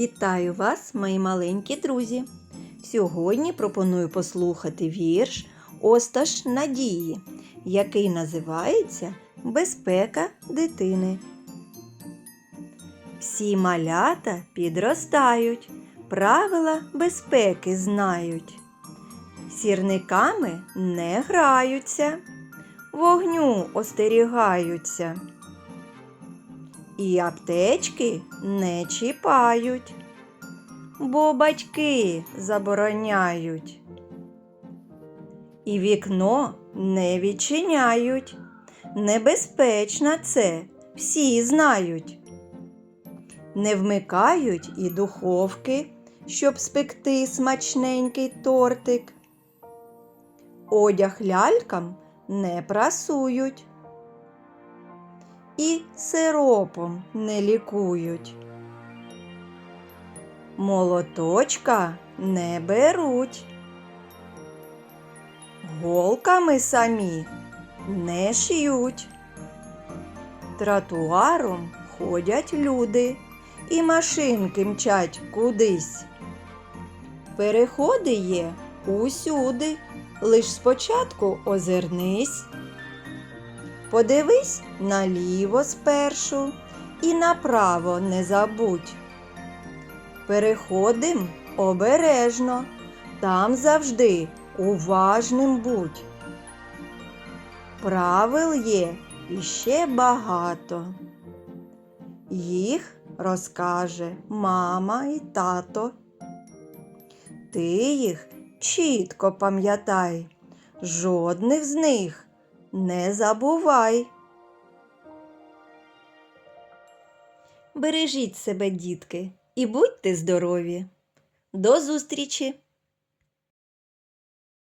Вітаю вас, мої маленькі друзі! Сьогодні пропоную послухати вірш Осташ Надії, який називається Безпека дитини. Всі малята підростають, правила безпеки знають. Сірниками не граються, вогню остерігаються. І аптечки не чіпають, бо батьки забороняють. І вікно не відчиняють. Небезпечно це, всі знають. Не вмикають і духовки, щоб спекти смачненький тортик. Одяг лялькам не прасують і сиропом не лікують. Молоточка не беруть. Голками самі не шиють. Тротуаром ходять люди і машинки мчать кудись. Переходи є усюди, лиш спочатку озирнись. Подивись наліво спершу і направо не забудь. Переходим обережно, там завжди уважним будь. Правил є іще багато. Їх розкаже мама і тато. Ти їх чітко пам'ятай, жодних з них не забувай. Бережіть себе, дітки, і будьте здорові. До зустрічі!